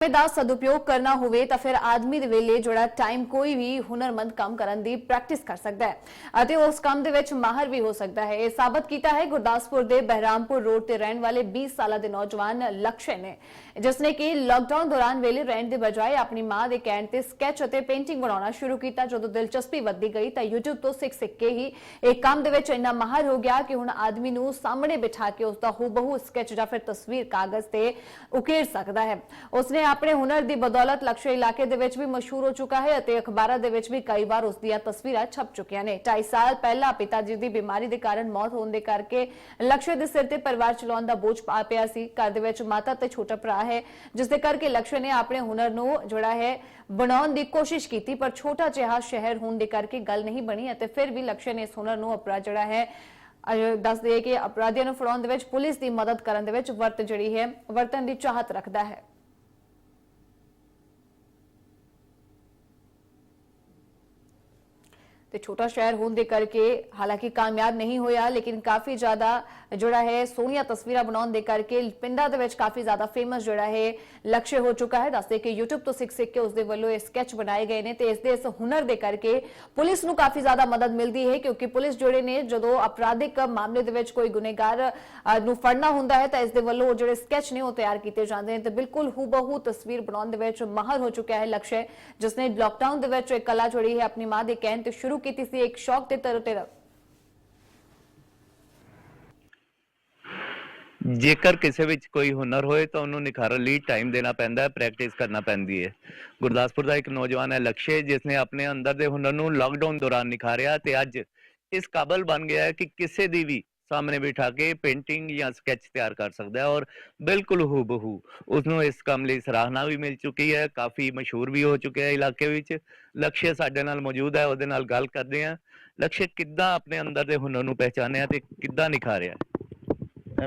ਸਮੇਂ ਦਾ ਸਦੁਪਯੋਗ ਕਰਨਾ ਹੋਵੇ ਤਾਂ ਫਿਰ ਆਦਮੀ ਦੇ ਵੇਲੇ ਜਿਹੜਾ ਟਾਈਮ ਕੋਈ ਵੀ ਹੁਨਰਮੰਦ ਕੰਮ ਕਰਨ ਦੀ ਪ੍ਰੈਕਟਿਸ ਕਰ ਸਕਦਾ ਹੈ ਅਤੇ ਉਸ ਕੰਮ ਦੇ ਵਿੱਚ ਮਾਹਰ ਵੀ ਹੋ ਸਕਦਾ ਹੈ ਇਹ ਸਾਬਤ ਕੀਤਾ ਹੈ ਗੁਰਦਾਸਪੁਰ ਦੇ ਬਹਿਰਾਮਪੁਰ ਰੋਡ ਤੇ ਰਹਿਣ ਵਾਲੇ 20 ਸਾਲਾਂ ਦੇ ਨੌਜਵਾਨ ਲਕਸ਼ੇ ਨੇ ਜਿਸ ਨੇ ਕਿ ਲਾਕਡਾਊਨ ਦੌਰਾਨ ਵੇਲੇ ਰਹਿਣ ਦੇ ਬਜਾਏ ਆਪਣੀ ਮਾਂ ਦੇ ਕਹਿਣ ਤੇ ਸਕੈਚ ਅਤੇ ਪੇਂਟਿੰਗ ਬਣਾਉਣਾ ਸ਼ੁਰੂ ਕੀਤਾ ਜਦੋਂ ਦਿਲਚਸਪੀ ਵੱਧਦੀ ਗਈ ਤਾਂ YouTube ਤੋਂ ਸਿੱਖ ਸਿੱਖ ਕੇ ਹੀ ਇਹ ਕੰਮ ਦੇ ਵਿੱਚ ਇੰਨਾ ਮਾਹਰ ਹੋ ਗਿਆ ਕਿ ਹੁਣ ਆਦਮੀ ਨੂੰ ਸਾਹਮਣੇ ਬਿਠਾ ਕੇ ਉਸ ਦਾ ਹੂਬਹੂ ਸਕੈਚ ਜਾਂ ਫਿਰ ਤਸਵੀਰ ਕਾਗਜ਼ ਤੇ ਉਕੇਰ ਸਕਦਾ ਹੈ ਉਸਨੇ ਆਪਣੇ ਹੁਨਰ ਦੀ ਬਦੌਲਤ ਲਕਸ਼ੇ ਇਲਾਕੇ ਦੇ ਵਿੱਚ ਵੀ ਮਸ਼ਹੂਰ ਹੋ ਚੁੱਕਾ ਹੈ ਅਤੇ ਅਖਬਾਰਾਂ ਦੇ ਵਿੱਚ ਵੀ ਕਈ ਵਾਰ ਉਸ ਦੀਆਂ ਤਸਵੀਰਾਂ ਛਪ ਚੁੱਕੀਆਂ ਨੇ। 2.5 ਸਾਲ ਪਹਿਲਾਂ ਪਿਤਾ ਜੀ ਦੀ ਬਿਮਾਰੀ ਦੇ ਕਾਰਨ ਮੌਤ ਹੋਣ ਦੇ ਕਰਕੇ ਲਕਸ਼ੇ ਦੇ ਸਿਰ ਤੇ ਪਰਿਵਾਰ ਚਲਾਉਣ ਦਾ ਬੋਝ ਪਾ ਪਿਆ ਸੀ। ਘਰ ਦੇ ਵਿੱਚ ਮਾਤਾ ਤੇ ਛੋਟਾ ਭਰਾ ਹੈ, ਜਿਸ ਦੇ ਕਰਕੇ ਲਕਸ਼ੇ ਨੇ ਆਪਣੇ ਹੁਨਰ ਨੂੰ ਜਿਹੜਾ ਹੈ ਬਣਾਉਣ ਦੀ ਕੋਸ਼ਿਸ਼ ਕੀਤੀ, ਪਰ ਛੋਟਾ ਜਿਹਾ ਸ਼ਹਿਰ ਹੋਣ ਦੇ ਕਰਕੇ ਗੱਲ ਨਹੀਂ ਬਣੀ ਅਤੇ ਫਿਰ ਵੀ ਲਕਸ਼ੇ ਨੇ ਇਸ ਹੁਨਰ ਨੂੰ ਆਪਣਾ ਜਿਹੜਾ ਹੈ, ਅਹ ਦੱਸ ਦਈਏ ਕਿ ਅਪਰਾਧੀਆਂ ਨੂੰ ਫੜਾਉਣ ਦੇ ਵਿੱਚ ਪੁਲਿਸ ਦੀ ਮਦਦ ਕਰਨ ਦੇ ਵਿੱਚ ਵਰਤ ਜਿਹੜੀ ਹੈ ਵਰਤਨ ਦੀ ਚਾਹਤ ਰੱਖਦਾ ਹੈ। ਤੇ ਛੋਟਾ ਸ਼ਹਿਰ ਹੋਣ ਦੇ ਕਰਕੇ ਹਾਲਾਂਕਿ ਕਾਮਯਾਬ ਨਹੀਂ ਹੋਇਆ, ਲੇਕਿਨ ਕਾਫੀ ਜ਼ਿਆਦਾ ਜਿਹੜਾ ਹੈ ਸੋਹਣੀਆਂ ਤਸਵੀਰਾਂ ਬਣਾਉਣ ਦੇ ਕਰਕੇ ਪਿੰਡਾਂ ਦੇ ਵਿੱਚ ਕਾਫੀ ਜ਼ਿਆਦਾ ਫੇਮਸ ਜਿਹੜਾ ਹੈ ਲਕਸ਼ਯ ਹੋ ਚੁੱਕਾ ਹੈ। ਦੱਸਦੇ ਕਿ YouTube ਤੋਂ ਸਿੱਖ ਸਿੱਖ ਕੇ ਉਸ ਦੇ ਵੱਲੋਂ ਇਹ ਸਕੈਚ ਬਣਾਏ ਗਏ ਨੇ ਤੇ ਇਸ ਦੇ ਇਸ ਹੁਨਰ ਦੇ ਕਰਕੇ ਪੁਲਿਸ ਨੂੰ ਕਾਫੀ ਜ਼ਿਆਦਾ ਮਦਦ ਮਿਲਦੀ ਹੈ, ਕਿਉਂਕਿ ਪੁਲਿਸ ਜਿਹੜੇ ਨੇ ਜਦੋਂ ਅਪਰਾਧਿਕ ਮਾਮਲੇ ਦੇ ਵਿੱਚ ਕੋਈ ਗੁਨੇਗਾਰ ਨੂੰ ਫੜਨਾ ਹੁੰਦਾ ਹੈ, ਤਾਂ ਇਸ ਦੇ ਵੱਲੋਂ ਉਹ ਜਿਹੜੇ ਸਕੈਚ ਨੇ ਉਹ ਤਿਆਰ ਕੀਤੇ ਜਾਂਦੇ ਨੇ ਤੇ ਬਿਲਕੁਲ ਹੂਬਹੂ ਤਸਵੀਰ ਬਣਾਉਣ ਦੇ ਵਿੱਚ ਮਾਹਰ ਹੋ ਚੁੱਕਿਆ ਹੈ ਲਕਸ਼ਯ ਜਿਸ ਨੇ ਲਾਕਡਾਊਨ ਦੇ ਵਿੱਚ ਇਹ ਕਲਾ ਜਿਹੜੀ ਹੈ, ਆਪਣੀ ਮਾਂ ਦੇ ਕਹਿਣ ਤੇ ਸ਼ੁਰੂ ਕੀਤੀ ਸੀ ਇੱਕ ਸ਼ੌਕ ਦੇ ਤੌਰ ਜੇਕਰ ਕਿਸੇ ਵਿੱਚ ਕੋਈ ਹੁਨਰ ਹੋਏ ਤਾਂ ਉਹਨੂੰ ਨਿਖਾਰਨ ਲਈ ਟਾਈਮ ਦੇਣਾ ਪੈਂਦਾ ਹੈ ਪ੍ਰੈਕਟਿਸ ਕਰਨਾ ਪੈਂਦੀ ਹੈ। ਗੁਰਦਾਸਪੁਰ ਦਾ ਇੱਕ ਨੌਜਵਾਨ ਹੈ ਲਕਸ਼ੇ ਜਿਸ ਨੇ ਆਪਣੇ ਅੰਦਰ ਦੇ ਹੁਨਰ ਨੂੰ ਲਾਕਡਾਊਨ ਦੌਰਾਨ ਨਿਖਾਰਿਆ ਤੇ ਅੱਜ ਇਸ ਕਾਬਲ ਬਣ ਗਿਆ ਹੈ ਕਿ ਕਿਸੇ ਦੀ ਵੀ ਸਾਹਮਣੇ ਬਿਠਾ ਕੇ ਪੇਂਟਿੰਗ ਜਾਂ ਸਕੈਚ ਤਿਆਰ ਕਰ ਸਕਦਾ ਹੈ ਔਰ ਬਿਲਕੁਲ ਹੂਬਹੂ ਉਸ ਨੂੰ ਇਸ ਕੰਮ ਲਈ ਸਰਾਹਨਾ ਵੀ ਮਿਲ ਚੁੱਕੀ ਹੈ ਕਾਫੀ ਮਸ਼ਹੂਰ ਵੀ ਹੋ ਚੁੱਕਿਆ ਹੈ ਇਲਾਕੇ ਵਿੱਚ। ਲਕਸ਼ੇ ਸਾਡੇ ਨਾਲ ਮੌਜੂਦ ਹੈ ਉਹਦੇ ਨਾਲ ਗੱਲ ਕਰਦੇ ਹਾਂ। ਲਕਸ਼ੇ ਕਿੱਦਾਂ ਆਪਣੇ ਅੰਦਰ ਦੇ ਹੁਨਰ ਨੂੰ ਪਹਿਚਾਨਿਆ ਤੇ ਕਿੱਦਾਂ ਨਿਖਾਰਿਆ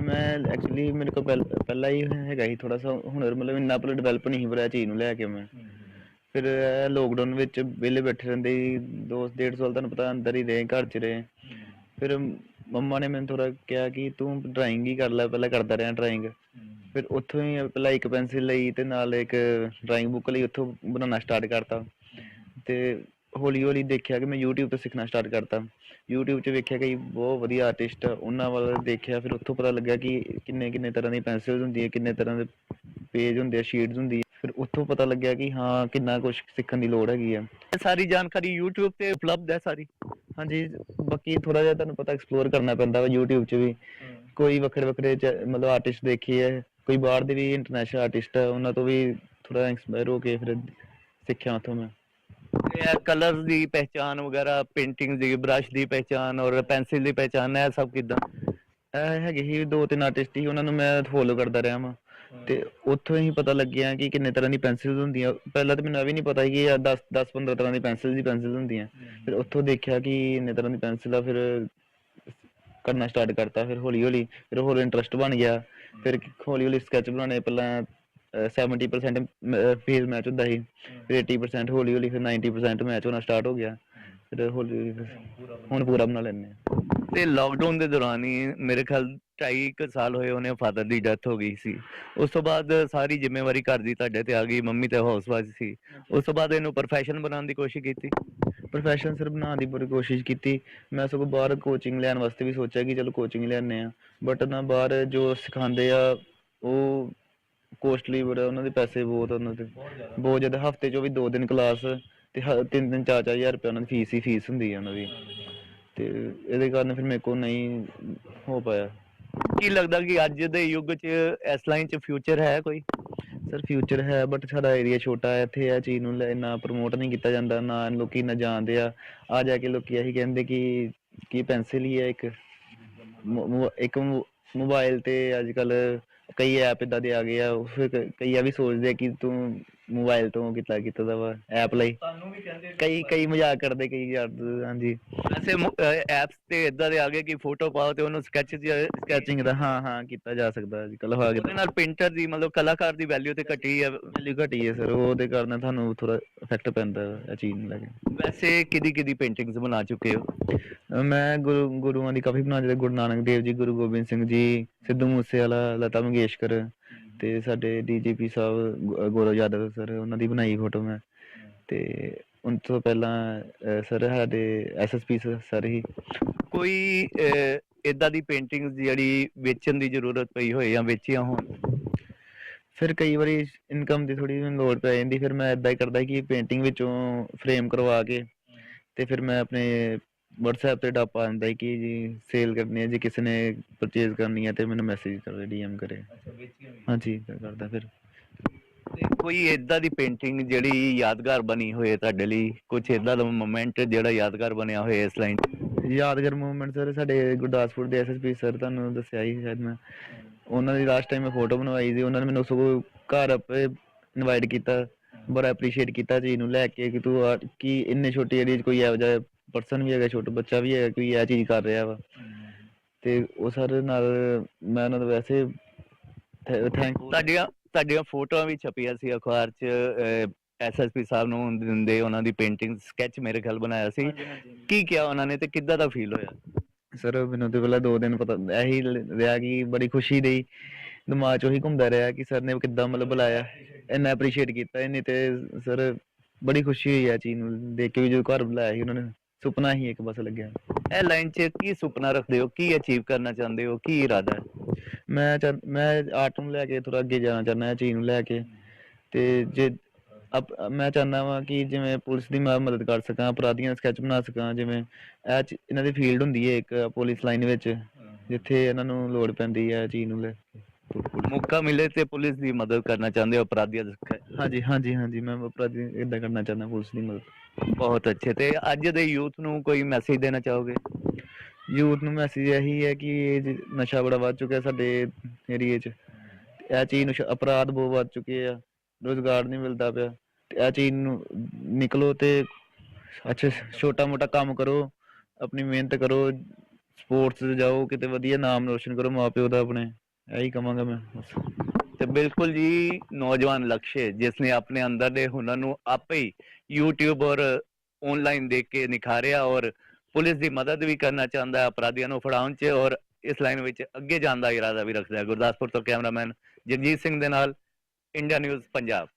ਮੈਂ ਐਕਚੁਅਲੀ ਮੇਰੇ ਕੋਲ ਪਹਿਲ- ਹੀ ਹੈਗਾ ਸੀ ਥੋੜਾ ਸਾ ਹੁਨਰ ਮਤਲਬ ਇੰਨਾ ਪਹਿਲਾਂ ਡਿਵੈਲਪ ਨਹੀਂ ਪਰ ਇਹ ਚੀਜ਼ ਨੂੰ ਲੈ ਕੇ ਮੈਂ। ਫਿਰ ਲੋਕਡਾਊਨ ਵਿੱਚ ਵਿਹਲੇ ਬੈਠੇ ਰਹਿੰਦੇ ਸੀ ਦੋ ਡੇਢ ਸਾਲ ਤੁਹਾਨੂੰ ਪਤਾ ਅੰਦਰ ਹੀ ਰਹੇ ਘਰ 'ਚ ਰਹੇ। ਫਿਰ ਮੰਮਾ ਨੇ ਮੈਨੂੰ ਥੋੜਾ ਕਿਹਾ ਕਿ ਤੂੰ ਡਰਾਇੰਗ ਹੀ ਕਰ ਲੈ, ਪਹਿਲਾਂ ਕਰਦਾ ਰਿਹਾ ਡਰਾਇੰਗ ਫਿਰ ਉੱਥੋਂ ਹੀ ਪਹਿਲਾਂ ਇੱਕ ਪੈਨਸਿਲ ਲਈ ਤੇ ਨਾਲ ਇੱਕ ਡਰਾਇੰਗ ਬੁੱਕ ਲਈ ਉੱਥੋਂ ਬਣਾਉਣਾ ਸਟਾਰਟ ਕਰਤਾ। ਤੇ ਹੌਲੀ ਹੌਲੀ ਦੇਖਿਆ ਕਿ ਮੈਂ YouTube ਤੋਂ ਸਿੱਖਣਾ ਸਟਾਰਟ ਕਰਤਾ। YouTube 'ਚ ਵੇਖਿਆ ਕਿ ਬਹੁਤ ਵਧੀਆ ਆਰਟਿਸਟ ਉਹਨਾਂ ਵੱਲ ਦੇਖਿਆ, ਫਿਰ ਉੱਥੋਂ ਪਤਾ ਲੱਗਾ ਕਿ ਕਿੰਨੇ ਕਿੰਨੇ ਤਰ੍ਹਾਂ ਦੀ ਪੈਨਸਿਲਸ ਹੁੰਦੀਆਂ, ਕਿੰਨੇ ਤਰ੍ਹਾਂ ਦੇ ਪੇਜ ਹੁੰਦੇ ਆ ਸ਼ੀਟਸ ਹੁੰਦੀ ਆ। ਫਿਰ ਉੱਥੋਂ ਪਤਾ ਲੱਗਿਆ ਕਿ ਹਾਂ, ਕਿੰਨਾ ਕੁਝ ਸਿੱਖਣ ਦੀ ਲੋੜ ਹੈਗੀ ਆ। ਸਾਰੀ ਜਾਣਕਾਰੀ YouTube ਤੇ ਉਪਲਬਧ ਹੈ ਸਾਰੀ। ਹਾਂਜੀ ਬਾਕੀ ਥੋੜਾ ਜਿਹਾ ਤੁਹਾਨੂੰ ਪਤਾ ਐਕਸਪਲੋਰ ਕਰਨਾ ਪੈਂਦਾ ਵਾ YouTube 'ਚ ਵੀ। ਕੋਈ ਵੱਖਰੇ ਵੱਖਰੇ ਮਤਲਬ ਆਰਟਿਸਟ ਦੇਖੇ ਆ ਕੋਈ ਬਾਹਰ ਦੇ ਵੀ ਇੰਟਰਨੈਸ਼ਨਲ ਆਰਟਿਸਟ ਆ ਉਹਨਾਂ ਤੋਂ ਵੀ ਥੋੜਾ ਇੰਸਪਾਇਰ ਹੋ ਕੇ ਫਿਰ ਸਿੱਖਿਆ ਉੱਥੋਂ ਮੈਂ। ਇਹ ਕਲਰਸ ਦੀ ਪਹਿਚਾਨ ਵਗੈਰਾ ਪੇਂਟਿੰਗ ਦੀ ਬ੍ਰਸ਼ ਦੀ ਪਹਿਚਾਨ ਔਰ ਪੈਨਸਿਲ ਦੀ ਪਹਿਚਾਨ ਹੈ ਸਭ ਕਿਦਾਂ? ਹੈਗੇ ਸੀ ਦੋ ਤਿੰਨ ਆਰਟਿਸਟ ਸੀ ਉਹਨਾਂ ਨੂੰ ਮੈਂ ਫੋਲੋ ਕਰਦਾ ਰਿਹਾ ਵਾਂ। ਤੇ ਉੱਥੋਂ ਹੀ ਪਤਾ ਲੱਗਿਆ ਕਿ ਕਿੰਨੇ ਤਰ੍ਹਾਂ ਦੀ ਪੈਨਸਿਲਸ ਹੁੰਦੀਆਂ। ਪਹਿਲਾਂ ਤਾਂ ਮੈਨੂੰ ਇਹ ਵੀ ਨਹੀਂ ਪਤਾ ਸੀ ਕਿ 10 10 15 ਤਰ੍ਹਾਂ ਦੀ ਪੈਨਸਿਲਸ ਦੀ ਪੈਨਸਿਲਸ ਹੁੰਦੀਆਂ। ਫਿਰ ਉੱਥੋਂ ਦੇਖਿਆ ਕਿ ਇੰਨੇ ਤਰ੍ਹਾਂ ਦੀ ਪੈਨਸਿਲ ਆ ਫਿਰ ਕਰਨਾ ਸਟਾਰਟ ਕਰਤਾ ਫਿਰ ਹੌਲੀ ਹੌਲੀ ਫਿਰ ਹੋਰ ਇੰਟਰਸਟ ਬਣ ਗਿਆ। ਫਿਰ ਹੌਲੀ ਹੌਲੀ ਸਕੈਚ ਬਣਾਉਣੇ ਪਹਿਲਾਂ ਅਹ 70% ਫੇਜ਼ ਮੈਚ ਹੁੰਦਾ ਸੀ। ਫਿਰ 80% ਹੌਲੀ ਹੌਲੀ ਫਿਰ 90% ਮੈਚ ਹੋਣਾ ਸਟਾਰਟ ਹੋ ਗਿਆ। ਫਿਰ ਹੌਲੀ ਹੁਣ ਪੂਰਾ ਬਣਾ ਲੈਂਦੇ ਹਾਂ। ਤੇ ਲਾਕਡਾਊਨ ਦੇ ਦੌਰਾਨ ਹੀ ਮੇਰੇ ਖਿਆਲ ਢਾਈ ਕੁ ਸਾਲ ਹੋਏ ਉਹਨੇ ਫਾਦਰ ਦੀ ਡੈਥ ਹੋ ਗਈ ਸੀ। ਉਸ ਤੋਂ ਬਾਅਦ ਸਾਰੀ ਜ਼ਿੰਮੇਵਾਰੀ ਘਰ ਦੀ ਤੁਹਾਡੇ ਤੇ ਆ ਗਈ ਮੰਮੀ ਤੇ ਹਾਊਸਵਾਈਫ ਸੀ। ਉਸ ਤੋਂ ਬਾਅਦ ਇਹਨੂੰ ਪ੍ਰੋਫੈਸ਼ਨ ਬਣਾਉਣ ਦੀ ਕੋਸ਼ਿਸ਼ ਕੀਤੀ। ਪ੍ਰੋਫੈਸ਼ਨ ਸਰ ਬਣਾਉਣ ਦੀ ਪੂਰੀ ਕੋਸ਼ਿਸ਼ ਕੀਤੀ। ਮੈਂ ਸਗੋਂ ਬਾਹਰ ਕੋਚਿੰਗ ਲੈਣ ਵਾਸਤੇ ਵੀ ਸੋਚਿਆ ਕਿ ਚਲੋ ਕੋਚਿੰਗ ਲੈਣੇ ਆ ਬਟ ਨਾ ਬਾਹਰ ਜੋ ਸਿਖਾਉਂਦੇ ਆ ਉਹ ਕੋਸਟਲੀ ਬੜਾ ਉਹਨਾਂ ਦੇ ਪੈਸੇ ਬਹੁਤ ਆ ਉਹਨਾਂ ਦੇ। ਬਹੁਤ ਜ਼ਿਆਦਾ ਹਫ਼ਤੇ 'ਚੋਂ ਵੀ ਦੋ ਦਿਨ ਕਲਾਸ ਤੇ ਹ- ਤਿੰਨ ਤਿੰਨ, ਚਾਰ ਚਾਰ ਹਜ਼ਾਰ ਰੁਪਏ ਉਹਨਾਂ ਦੀ ਫੀਸ ਹੀ ਫੀਸ ਹੁੰਦੀ ਆ ਉਹਨਾਂ ਦੀ। ਤੇ ਇਹਦੇ ਕਾਰਨ ਫਿਰ ਮੇਰੇ ਕੋਲ ਨਹੀਂ ਹੋ ਪਾਇਆ। ਕੀ ਲੱਗਦਾ ਕਿ ਅੱਜ ਦੇ ਯੁੱਗ 'ਚ ਇਸ ਲਾਈਨ 'ਚ ਫਿਊਚਰ ਹੈ ਕੋਈ? ਸਰ ਫਿਊਚਰ ਹੈ ਬਟ ਸਾਡਾ ਏਰੀਆ ਛੋਟਾ ਹੈ, ਇੱਥੇ ਇਹ ਚੀਜ਼ ਨੂੰ ਲੈ- ਇੰਨਾ ਪ੍ਰਮੋਟ ਨਹੀਂ ਕੀਤਾ ਜਾਂਦਾ, ਨਾ ਲੋਕੀ ਨਾ ਜਾਣਦੇ ਆ। ਆ ਜਾ ਕੇ ਲੋਕੀ ਇਹੀ ਕਹਿੰਦੇ ਕਿ, ਕੀ ਪੈਨਸਿਲ ਹੀ ਹੈ ਇੱਕ। ਮੋ- ਮੋ- ਇੱਕ ਮੋਬਾਈਲ ਤੇ ਅੱਜ ਕੱਲ ਕਈ ਐਪ ਇਦਾਂ ਦੇ ਆ ਗਏ ਆ, ਉਹ ਫਿਰ ਕ- ਕਈ ਇਹ ਵੀ ਸੋਚਦੇ ਆ ਕਿ ਤੂੰ ਮੋਬਾਈਲ ਤੋਂ ਕੀਤਾ ਕੀਤਾ ਦਾ ਵਾ ਐਪ ਲਈ। ਤੁਹਾਨੂੰ ਵੀ ਕਹਿੰਦੇ ਕਈ ਕਈ ਮਜ਼ਾਕ ਕਰਦੇ ਕਈ ਯਾਰ ਹਾਂਜੀ। ਵੈਸੇ ਐਪਸ ਤੇ ਇਦਾਂ ਦੇ ਆ ਗਏ ਕਿ ਫੋਟੋ ਪਾਓ ਤੇ ਉਹਨੂੰ ਸਕੈਚ ਸਕੈਚਿੰਗ ਸਕੈਚਿੰਗ ਦਾ ਹਾਂ ਹਾਂ ਕੀਤਾ ਜਾ ਸਕਦਾ ਅੱਜ ਕੱਲ ਹੋ ਗਿਆ। ਉਹਦੇ ਨਾਲ ਪੇਂਟਰ ਦੀ ਮਤਲਬ ਕਲਾਕਾਰ ਦੀ ਵੈਲਿਊ ਤੇ ਘਟੀ ਹੈ ਵੈਲਿਊ ਘਟੀ ਹੈ ਸਰ ਉਹਦੇ ਕਾਰਨ ਤੁਹਾਨੂੰ ਥੋੜਾ ਇਫੈਕਟ ਪੈਂਦਾ ਇਹ ਚੀਜ਼ ਨੂੰ ਲੈ ਕੇ। ਵੈਸੇ ਕਿਹਦੀ ਕਿਹਦੀ ਪੇਂਟਿੰਗਸ ਬਣਾ ਚੁੱਕੇ ਹੋ? ਮੈਂ ਗੁਰੂ ਗੁਰੂਆਂ ਦੀ ਕਾਫੀ ਬਣਾ ਜਿਹੜੇ ਗੁਰੂ ਨਾਨਕ ਦੇਵ ਜੀ ਗੁਰੂ ਗੋਬਿੰਦ ਸਿੰਘ ਜੀ ਸਿੱਧੂ ਮੂਸੇਵਾਲਾ ਲਤਾ ਮੰਗੇਸ਼ਕਰ ਤੇ ਸਾਡੇ ਡੀਜੀਪੀ ਸਾਹਿਬ ਗੌਰਵ ਯਾਦਵ ਸਰ, ਉਹਨਾਂ ਦੀ ਬਣਾਈ ਫੋਟੋ ਮੈਂ। ਤੇ ਉਸ ਤੋਂ ਪਹਿਲਾਂ ਸਰ ਸਾਡੇ ਐਸਐਸਪੀ ਸਰ ਹੀ। ਕੋਈ ਇਦਾਂ ਦੀ ਪੇਂਟਿੰਗਸ ਜਿਹੜੀ ਵੇਚਣ ਦੀ ਜ਼ਰੂਰਤ ਪਈ ਹੋਏ ਜਾਂ ਵੇਚੀਆਂ ਹੋਣ? ਫਿਰ ਕਈ ਵਾਰੀ ਇਨਕਮ ਦੀ ਥੋੜੀ ਲੋੜ ਪੈ ਜਾਂਦੀ, ਫਿਰ ਮੈਂ ਇਦਾਂ ਹੀ ਕਰਦਾ ਕਿ ਪੇਂਟਿੰਗ ਵਿੱਚੋਂ ਫਰੇਮ ਕਰਵਾ ਕੇ ਤੇ ਫਿਰ ਮੈਂ ਆਪਣੇ WhatsApp ਤੇ ਡਾਪ ਪਾ ਦਿੰਦਾ ਸੀ ਕਿ ਜੀ ਸੇਲ ਕਰਨੀ ਹੈ ਜੇ ਕਿਸੇ ਨੇ ਪਰਚੇਜ਼ ਕਰਨੀ ਹੈ ਤੇ ਮੈਨੂੰ ਮੈਸੇਜ ਕਰੇ ਡੀਐਮ ਕਰੇ। ਹਾਂਜੀ ਏਦਾਂ ਕਰਦਾ ਫਿਰ। ਤੇ ਕੋਈ ਇਦਾਂ ਦੀ ਪੇਂਟਿੰਗ ਜਿਹੜੀ ਯਾਦਗਾਰ ਬਣੀ ਹੋਏ ਤੁਹਾਡੇ ਲਈ? ਕੁਝ ਇਦਾਂ ਦਾ ਮੋਮੈਂਟ ਜਿਹੜਾ ਯਾਦਗਾਰ ਬਣਿਆ ਹੋਏ ਇਸ ਲਾਈਨ ਯਾਦਗਾਰ ਮੂਮੈਂਟ ਸਰ ਸਾਡੇ ਗੁਰਦਾਸਪੁਰ ਦੇ ਐਸਐਸਪੀ ਸਰ ਤੁਹਾਨੂੰ ਦੱਸਿਆ ਹੀ ਸ਼ਾਇਦ ਮੈਂ। ਉਹਨਾਂ ਦੀ ਲਾਸਟ ਟਾਈਮ ਮੈਂ ਫੋਟੋ ਬਣਵਾਈ ਸੀ ਉਹਨਾਂ ਨੇ ਮੈਨੂੰ ਸਗੋਂ ਘਰ ਆਪੇ ਇਨਵਾਈਟ ਕੀਤਾ। ਬੜਾ ਐਪਰੀਸ਼ੀਏਟ ਕੀਤਾ ਚੀਜ਼ ਨੂੰ ਲੈ ਕੇ ਕਿ ਤੂੰ ਆ- ਕਿ ਇੰਨੇ ਛੋਟੀ ਏਰੀਆ 'ਚ ਕੋਈ ਇਹੋ ਜਿਹਾ ਪਰਸਨ ਵੀ ਹੈਗਾ ਛੋਟਾ ਬੱਚਾ ਵੀ ਹੈਗਾ ਕੋਈ ਇਹ ਚੀਜ਼ ਕਰ ਰਿਹਾ ਵਾ। ਤੇ ਉਹ ਸਰ ਨਾਲ ਮੈਂ ਉਹਨਾਂ ਦਾ ਵੈਸੇ ਥੈਂਕ ਤੁਹਾਡੀਆਂ ਤੁਹਾਡੀਆਂ ਫੋਟੋਆਂ ਵੀ ਛਪੀਆਂ ਸੀ ਅਖਬਾਰ 'ਚ ਐਸਐਸਪੀ ਸਾਹਿਬ ਨੂੰ ਦਿੰਦੇ ਉਹਨਾਂ ਦੀ ਪੇਂਟਿੰਗ ਸਕੈਚ ਮੇਰੇ ਖਿਆਲ ਬਣਾਇਆ ਸੀ। ਕੀ ਕਿਹਾ ਉਹਨਾਂ ਨੇ ਤੇ ਕਿੱਦਾਂ ਦਾ ਫੀਲ ਹੋਇਆ? ਸਰ ਮੈਨੂੰ ਤੇ ਪਹਿਲਾਂ ਦੋ ਦਿਨ ਪਤਾ ਇਹੀ ਰਿਹਾ ਕਿ ਬੜੀ ਖੁਸ਼ੀ ਦੀ ਦਿਮਾਗ 'ਚ ਉਹੀ ਘੁੰਮਦਾ ਰਿਹਾ ਕਿ ਸਰ ਨੇ ਕਿੱਦਾਂ ਮਤਲਬ ਬੁਲਾਇਆ। ਇੰਨਾ ਐਪਰੀਸ਼ੀਏਟ ਕੀਤਾ ਇਹਨੇ ਤੇ ਸਰ ਬੜੀ ਖੁਸ਼ੀ ਹੋਈ ਆ ਚੀਜ਼ ਨੂੰ ਦੇਖ ਕੇ ਵੀ ਜਦੋਂ ਘਰ ਬੁਲਾਇਆ ਸੀ ਉਹਨਾਂ ਨੇ। ਸੁਪਨਾ ਹੀ ਇੱਕ ਬਸ ਲੱਗਿਆ। ਇਹ ਲਾਈਨ 'ਚ ਕੀ ਸੁਪਨਾ ਰੱਖਦੇ ਹੋ? ਕੀ ਅਚੀਵ ਕਰਨਾ ਚਾਹੁੰਦੇ ਹੋ? ਕੀ ਇਰਾਦਾ? ਹੈ ਮੈਂ ਚਾਹ, ਮੈਂ ਆਰਟ ਨੂੰ ਲੈ ਕੇ ਥੋੜਾ ਅੱਗੇ ਜਾਣਾ ਚਾਹੁੰਦਾ ਹਾਂ ਚੀਜ਼ ਨੂੰ ਲੈ ਕੇ। ਤੇ ਜੇ ਅਪ- ਮੈਂ ਚਾਹੁੰਦਾ ਵਾਂ ਕਿ ਜਿਵੇਂ ਪੁਲਿਸ ਦੀ ਮੈਂ ਮਦਦ ਕਰ ਸਕਾਂ, ਅਪਰਾਧੀਆਂ ਦਾ ਸਕੈਚ ਬਣਾ ਸਕਾਂ, ਜਿਵੇਂ ਇਹ 'ਚ, ਇਹਨਾਂ ਦੀ ਫੀਲਡ ਹੁੰਦੀ ਹੈ ਇੱਕ ਪੁਲਿਸ ਲਾਈਨ ਵਿੱਚ, ਜਿੱਥੇ ਇਹਨਾਂ ਨੂੰ ਲੋੜ ਪੈਂਦੀ ਹੈ ਚੀਜ਼ ਨੂੰ ਲੈ ਕੇ। ਮੌਕਾ ਮਿਲੇ ਤੇ ਪੁਲਿਸ ਦੀ ਮਦਦ ਕਰਨਾ ਚਾਹੁੰਦੇ ਹੋ ਅਪਰਾਧੀਆਂ ਦੇ ਹਾਂਜੀ ਹਾਂਜੀ ਹਾਂਜੀ ਮੈਂ ਅਪਰਾਧੀ ਇਦਾਂ ਕਰਨਾ ਚਾਹੁੰਦਾ ਪੁਲਿਸ ਦੀ ਮਦਦ। ਬਹੁਤ ਅੱਛੇ ਤੇ ਅੱਜ ਦੇ ਯੂਥ ਨੂੰ ਕੋਈ ਮੈਸੇਜ ਦੇਣਾ ਚਾਹੋਗੇ? ਯੂਥ ਨੂੰ ਮੈਸੇਜ ਇਹੀ ਹੈ ਕਿ ਇਹ ਜ- ਨਸ਼ਾ ਬੜਾ ਵੱਧ ਚੁੱਕਿਆ ਸਾਡੇ ਏਰੀਏ 'ਚ। ਤੇ ਇਹ ਚੀਜ਼ ਨੂੰ ਸ਼- ਅਪਰਾਧ ਬਹੁਤ ਵੱਧ ਚੁੱਕੇ ਆ ਰੋਜ਼ਗਾਰ ਨਹੀਂ ਮਿਲਦਾ ਪਿਆ। ਤੇ ਇਹ ਚੀਜ਼ ਨੂੰ ਨਿਕਲੋ ਤੇ ਅੱਛਾ ਛੋਟਾ ਮੋਟਾ ਕੰਮ ਕਰੋ ਆਪਣੀ ਮਿਹਨਤ ਕਰੋ ਸਪੋਰਟਸ 'ਚ ਜਾਓ ਕਿਤੇ ਵਧੀਆ ਨਾਮ ਰੋਸ਼ਨ ਕਰੋ ਮਾਪਿਓ ਦਾ ਆਪਣੇ। ਇਹੀ ਕਵਾਂਗਾ ਮੈਂ, ਬਸ। ਤੇ ਬਿਲਕੁਲ ਜੀ, ਨੌਜਵਾਨ ਲਕਸ਼ੇ, ਜਿਸ ਨੇ ਆਪਣੇ ਅੰਦਰ ਦੇ ਹੁਨਰ ਨੂੰ ਆਪੇ ਹੀ YouTube ਔਰ ਆਨਲਾਈਨ ਦੇਖ ਕੇ ਨਿਖਾਰਿਆ ਔਰ ਪੁਲਿਸ ਦੀ ਮਦਦ ਵੀ ਕਰਨਾ ਚਾਹੁੰਦਾ ਹੈ, ਅਪਰਾਧੀਆਂ ਨੂੰ ਫੜਾਉਣ 'ਚ ਔਰ ਇਸ ਲਾਈਨ ਵਿੱਚ ਅੱਗੇ ਜਾਣ ਦਾ ਇਰਾਦਾ ਵੀ ਰੱਖਦਾ ਹੈ। ਗੁਰਦਾਸਪੁਰ ਤੋਂ ਕੈਮਰਾਮੈਨ ਜਗਜੀਤ ਸਿੰਘ ਦੇ ਨਾਲ, ਇੰਡੀਆ ਨਿਊਜ਼ ਪੰਜਾਬ।